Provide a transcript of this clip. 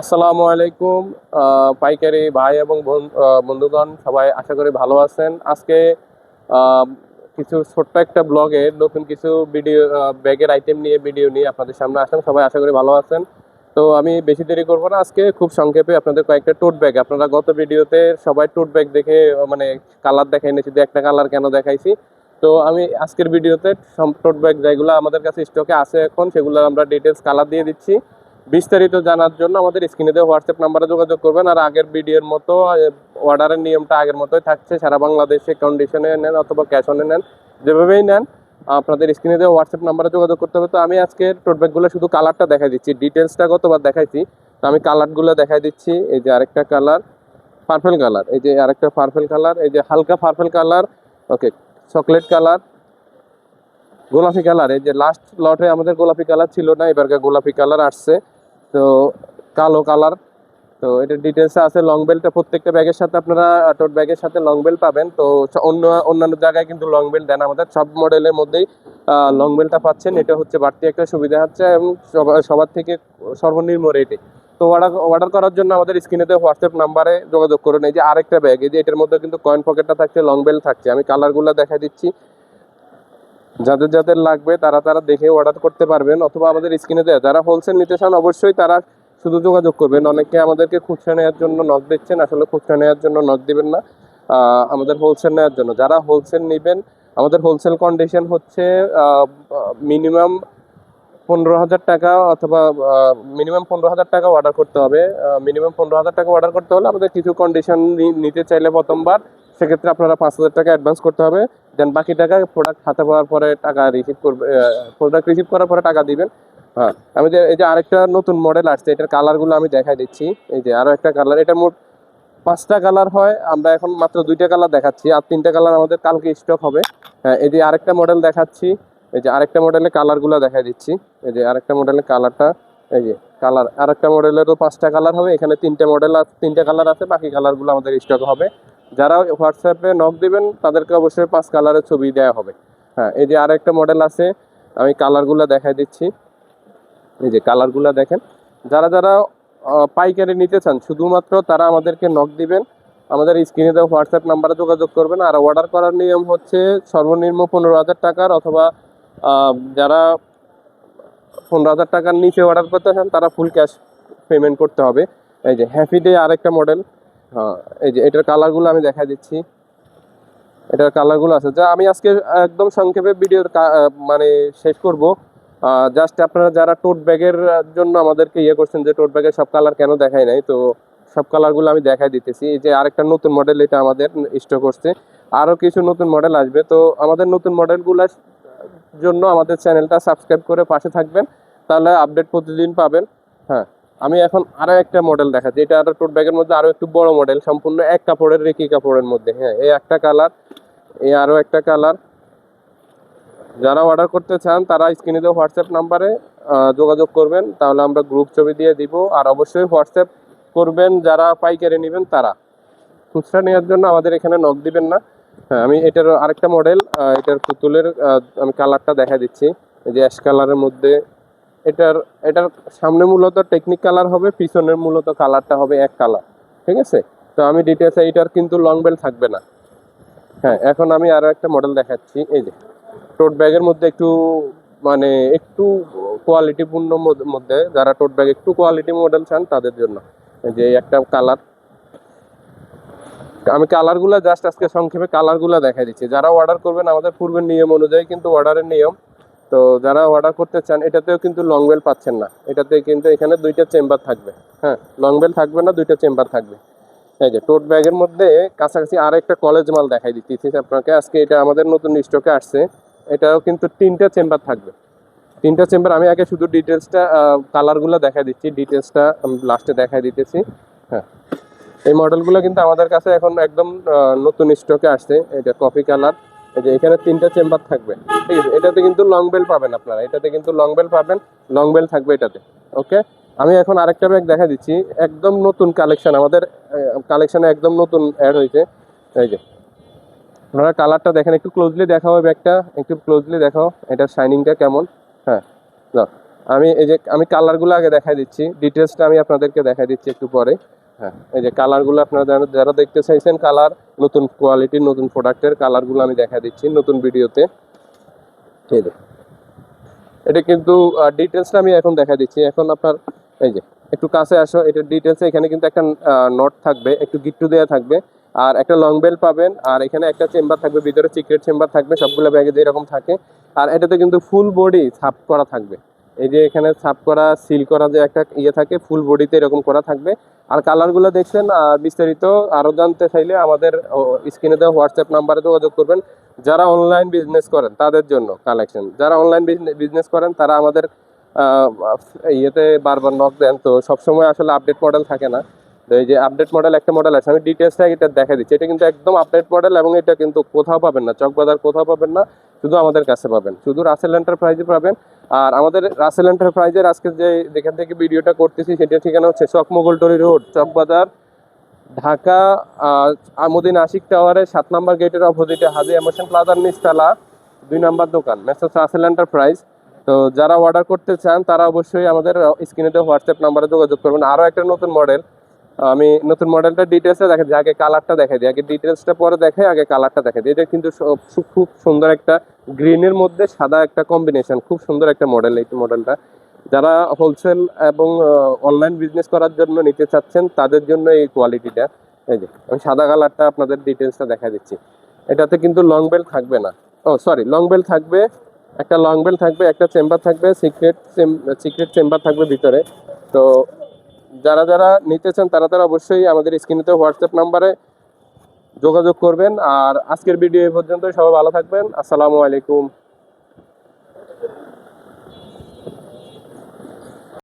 আসসালামু আলাইকুম পাইকারি ভাই এবং বোন- বন্ধুগণ, সবাই আশা করি ভালো আছেন। আজকে কিছু ছোট্ট একটা ব্লগে নতুন কিছু ভিডিও ব্যাগের আইটেম নিয়ে ভিডিও নিয়ে আপনাদের সামনে আসেন সবাই আশা করি ভালো আছেন। তো আমি বেশি দেরি করব না। আজকে খুব সংক্ষেপে আপনাদের কয়েকটা টোট ব্যাগ আপনারা গত ভিডিওতে সবাই টোট ব্যাগ দেখে মানে কালার দেখাই নিয়েছি যে একটা কালার কেন দেখাইছি। তো আমি আজকের ভিডিওতে টোট ব্যাগ যেগুলো আমাদের কাছে স্টকে আছে এখন সেগুলো আমরা ডিটেলস কালার দিয়ে দিচ্ছি। বিস্তারিত জানার জন্য আমাদের স্ক্রিনে দেওয়া হোয়াটসঅ্যাপ নাম্বারে যোগাযোগ করবেন আর আগের ভিডিওর মতো অর্ডারের নিয়মটা আগের মতোই থাকছে। সারা বাংলাদেশে কন্ডিশনে নেন অথবা ক্যাশ অনে নেন, যেভাবেই নেন, আপনাদের স্ক্রিনে দেওয়া হোয়াটসঅ্যাপ নাম্বারে যোগাযোগ করতে হবে। তো আমি আজকে টোট ব্যাগগুলো শুধু কালারটা দেখাই দিচ্ছি ডিটেলসটা গতবার দেখাইছি। তো আমি কালারগুলো দেখাই দিচ্ছি, এই যে আরেকটা কালার পার্পেল কালার এই যে আরেকটা পার্পেল কালার এই যে হালকা purple colour okay chocolate colour গোলাপি কালার এই যে লাস্ট লটে আমাদের গোলাপি কালার ছিল না এবারকার গোলাপি কালার আসছে। তো কালো কালার। তো এটা ডিটেলসে আছে লং বেল্টটা প্রত্যেকটা ব্যাগের সাথে আপনারা টোট ব্যাগের সাথে লং বেল্ট পাবেন। তো অন্য, অন্যান্য জায়গায় কিন্তু লং বেল্ট দেন আমাদের। সব মডেলের মধ্যেই লং বেল্টটা পাচ্ছেন। এটা হচ্ছে বাড়তি একটা সুবিধা হচ্ছে এবং সবা- সবার থেকে সর্বনিম্ন রেটে তো অর্ডার অর্ডার করার জন্য আমাদের স্ক্রিনে দেওয়া হোয়াটসঅ্যাপ নাম্বারে যোগাযোগ করুন। এই যে আরেকটা ব্যাগ এই যে এটার মধ্যে কিন্তু কয়েন পকেটটা থাকছে লং বেল্ট থাকছে। আমি কালারগুলো দেখা দিচ্ছি। যাদের যাদের লাগবে, তারা তারা দেখে অর্ডার করতে পারবেন। অথবা আমাদের স্ক্রিনে দেওয়া যারা হোলসেল নিতে চান, অবশ্যই তারা শুধু যোগাযোগ করবেন। অনেকে আমাদেরকে খুচরা নেওয়ার জন্য নক দিচ্ছেন। আসলে খুচরা নেওয়ার জন্য নক দিবেন না। আমাদের হোলসেল নেওয়ার জন্য। যারা হোলসেল নেবেন, আমাদের হোলসেল কন্ডিশন হচ্ছে মিনিমাম পনেরো হাজার টাকা অথবা মিনিমাম পনেরো হাজার টাকা অর্ডার করতে হবে। মিনিমাম পনেরো হাজার টাকা অর্ডার করতে হলে আমাদের কিছু কন্ডিশন নিতে চাইলে প্রথমবার সেক্ষেত্রে আপনারা পাঁচ হাজার টাকা অ্যাডভান্স করতে হবে। দেন বাকি টাকা প্রোডাক্ট হাতে পাওয়ার পরে টাকা রিসিভ করবে প্রোডাক্ট রিসিভ করার পরে টাকা দিবেন। হ্যাঁ আমি যে, এই যে আরেকটা নতুন মডেল আসছে, এটার কালারগুলো আমি দেখাই দিচ্ছি। এই যে আরও একটা কালার এটা মোট পাঁচটা কালার হয়। আমরা এখন মাত্র দুইটা কালার দেখাচ্ছি, আর তিনটা কালার আমাদের কালকে স্টক হবে। হ্যাঁ এই যে আরেকটা মডেল দেখাচ্ছি। এই যে আরেকটা মডেলের কালারগুলো দেখাই দিচ্ছি। এই যে আরেকটা মডেলের কালারটা এই যে কালার আরেকটা মডেলেরও পাঁচটা কালার হবে। এখানে তিনটে মডেল তিনটে কালার আছে, বাকি কালারগুলো আমাদের স্টক হবে। যারা হোয়াটসঅ্যাপে নক দিবেন, তাদেরকে অবশ্যই পাঁচ কালারের ছবি দেওয়া হবে। হ্যাঁ এই যে আরেকটা মডেল আছে, আমি কালারগুলো দেখাই দিচ্ছি। এই যে কালারগুলো দেখেন। যারা যারা পাইকারি নিতে চান, শুধুমাত্র তারা আমাদেরকে নক দিবেন। আমাদের স্ক্রিনে দেওয়া হোয়াটসঅ্যাপ নাম্বারে যোগাযোগ করবেন। আর অর্ডার করার নিয়ম হচ্ছে সর্বনিম্ন পনেরো হাজার টাকার অথবা যারা পনেরো হাজার টাকার নিচে অর্ডার করতে চান, তারা ফুল ক্যাশ পেমেন্ট করতে হবে। এই যে হ্যাপি ডে আরেকটা মডেল হ্যাঁ এই যে এটার কালারগুলো আমি দেখা দিচ্ছি। এটার কালারগুলো আছে। যা আমি আজকে একদম সংক্ষেপে ভিডিওর মানে শেষ করব। জাস্ট আপনারা যারা টোট ব্যাগের জন্য আমাদেরকে ইয়ে করছেন যে টোট ব্যাগের সব কালার কেন দেখাই নাই, তো সব কালারগুলো আমি দেখাই দিতেছি। এই যে আরেকটা নতুন মডেল এটা আমাদের স্টক করছে। আরও কিছু নতুন মডেল আসবে। তো আমাদের নতুন মডেলগুলোর জন্য আমাদের চ্যানেলটা সাবস্ক্রাইব করে পাশে থাকবেন। তাহলে আপডেট প্রতিদিন পাবেন। হ্যাঁ। আমি এখন আরও একটা মডেল দেখাচ্ছি এটা আরও টোট ব্যাগের মধ্যে আরও একটু বড় মডেল সম্পূর্ণ এক কাপড়ের রেকি কাপড়ের মধ্যে। হ্যাঁ এই একটা কালার এই আরও একটা কালার যারা অর্ডার করতে চান, তারা স্ক্রিনে দেওয়া হোয়াটসঅ্যাপ নাম্বারে যোগাযোগ করবেন। তাহলে আমরা গ্রুপ ছবি দিয়ে দিব। আর অবশ্যই হোয়াটসঅ্যাপ করবেন যারা পাইকারি নেবেন তারা। খুচরা নেওয়ার জন্য আমাদের এখানে নক দিবেন না। হ্যাঁ আমি এটার আরেকটা মডেল এটার পুতুলের আমি কালারটা দেখা দিচ্ছি। এই যে অ্যাশ কালারের মধ্যে এটার এটার সামনে মূলত টেকনিক কালার হবে, পিছনের মূলত কালারটা হবে এক কালার ঠিক আছে? তো আমি ডিটেলস এটার কিন্তু লং বেল থাকবে না। হ্যাঁ এখন আমি আরও একটা মডেল দেখাচ্ছি, এই যে। টোট ব্যাগের মধ্যে একটু মানে একটু কোয়ালিটিপূর্ণ মধ্যে, যারা টোট ব্যাগ একটু কোয়ালিটি মডেল চান, তাদের জন্য। যে একটা কালার আমি কালারগুলো জাস্ট আজকে সংক্ষেপে কালারগুলো দেখাই দিচ্ছি। যারা অর্ডার করবেন, আমাদের পূর্বের নিয়ম অনুযায়ী কিন্তু অর্ডারের নিয়ম তো যারা অর্ডার করতে চান, এটাতেও কিন্তু লং বেল পাচ্ছেন না। এটাতে কিন্তু এখানে দুইটা চেম্বার থাকবে। হ্যাঁ লং বেল থাকবে না, দুইটা চেম্বার থাকবে। এই যে টোট ব্যাগের মধ্যে কাছাকাছি আর একটা কলেজ মাল দেখাই দিচ্ছি আপনাকে। আজকে এটা আমাদের নতুন স্টকে আসছে। এটাও কিন্তু তিনটা চেম্বার থাকবে। তিনটা চেম্বার আমি আগে শুধু ডিটেলসটা কালারগুলো দেখাই দিচ্ছি। ডিটেলসটা লাস্টে দেখাই দিতেছি। হ্যাঁ এই মডেলগুলো কিন্তু আমাদের কাছে এখন একদম নতুন স্টকে আসছে। এটা কফি কালার এই যে এখানে তিনটা চেম্বার থাকবে। ঠিক আছে? এটাতে কিন্তু লং বেল পাবেন আপনারা। এটাতে কিন্তু লং বেল পাবেন। লং বেল থাকবে এটাতে। ওকে আমি এখন আরেকটা ব্যাগ দেখা দিচ্ছি। একদম নতুন কালেকশন আমাদের কালেকশনে একদম নতুন অ্যাড হয়েছে। এই যে। আপনারা কালারটা দেখেন। একটু ক্লোজলি দেখাও ব্যাগটা একটু ক্লোজলি দেখাও। এটার শাইনিংটা কেমন? হ্যাঁ। আমি এই যে, আমি কালারগুলো আগে দেখাই দিচ্ছি। ডিটেলসটা আমি আপনাদেরকে দেখাই দিচ্ছি একটু পরে। হ্যাঁ এই যে কালারগুলো আপনারা যারা- দেখতে চাইছেন কালার নতুন কোয়ালিটির নতুন প্রোডাক্টের কালারগুলো আমি দেখাই দিচ্ছি নতুন ভিডিওতে এই যে এটা কিন্তু ডিটেলসটা আমি এখন দেখা দিচ্ছি। এখন আপনার, এই যে, একটু কাছে আসো। এটা ডিটেলস এখানে কিন্তু একটা নট থাকবে, একটু গিট্টু দেওয়া থাকবে। আর একটা লং বেল পাবেন, আর এখানে একটা চেম্বার থাকবে, ভিতরে সিক্রেট চেম্বার থাকবে, সবগুলো ব্যাগে যেরকম থাকে। আর এটাতে কিন্তু ফুল বডি ছাপ করা থাকবে। এই যে এখানে ছাপ করা সিল করা যে একটা ইয়ে থাকে ফুল বডিতে এরকম করা থাকবে। আর কালারগুলো দেখছেন আর বিস্তারিত আরও জানতে চাইলে আমাদের স্ক্রিনে দেওয়া হোয়াটসঅ্যাপ নাম্বারে যোগাযোগ করবেন। যারা অনলাইন বিজনেস করেন, তাদের জন্য কালেকশন যারা অনলাইন বিজনেস করেন, তারা আমাদের ইয়েতে বারবার নক দেন। তো সবসময় আসলে আপডেট মডেল থাকে না। তো এই যে আপডেট মডেল একটা মডেল আছে, আমি ডিটেলসটা এটা দেখা দিচ্ছি। এটা কিন্তু একদম আপডেট মডেল এবং এটা কিন্তু কোথাও পাবেন না, চকবাজার কোথাও পাবেন না। শুধু আমাদের কাছে পাবেন। শুধু রাসেল এন্টারপ্রাইজে পাবেন। আর আমাদের রাসেল এন্টারপ্রাইজের আজকে যে যেখান থেকে ভিডিওটা করতেছি সেটা ঠিকানা হচ্ছে চক মোগলটরি রোড চকবাজার ঢাকা আমুদিন আশিক টাওয়ারের সাত নম্বর গেটের অপোজিটে হাজি এমোশন প্লাজার নিচতলা, দুই নাম্বার দোকান, মেসেজ রাসেল এন্টারপ্রাইজ তো যারা অর্ডার করতে চান, তারা অবশ্যই আমাদের স্ক্রিনে হোয়াটসঅ্যাপ নাম্বারে যোগাযোগ করবেন। আরও একটা নতুন মডেল আমি নতুন মডেলটা ডিটেলসটা দেখা দিই, আগে কালারটা দেখা দিই, আগে ডিটেলসটা পরে দেখে আগে কালারটা দেখা দিই। এটা কিন্তু খুব সুন্দর একটা গ্রিনের মধ্যে সাদা একটা কম্বিনেশন খুব সুন্দর একটা মডেল এই মডেলটা যারা হোলসেল এবং অনলাইন বিজনেস করার জন্য নিতে চাচ্ছেন, তাদের জন্য এই কোয়ালিটিটা এই যে, আমি সাদা কালারটা আপনাদের ডিটেলসটা দেখা দিচ্ছি। এটাতে কিন্তু লং বেল থাকবে না। ও সরি লং বেল থাকবে, একটা লং বেল থাকবে, একটা চেম্বার থাকবে সিক্রেট সিক্রেট চেম্বার থাকবে ভিতরে। তো যারা যারা নিতেছেন, তারা তারা অবশ্যই আমাদের স্ক্রিনেতে হোয়াটসঅ্যাপ নাম্বারে যোগাযোগ করবেন। আর আজকের ভিডিও এই পর্যন্ত সবাই ভালো থাকবেন। আসসালামু আলাইকুম।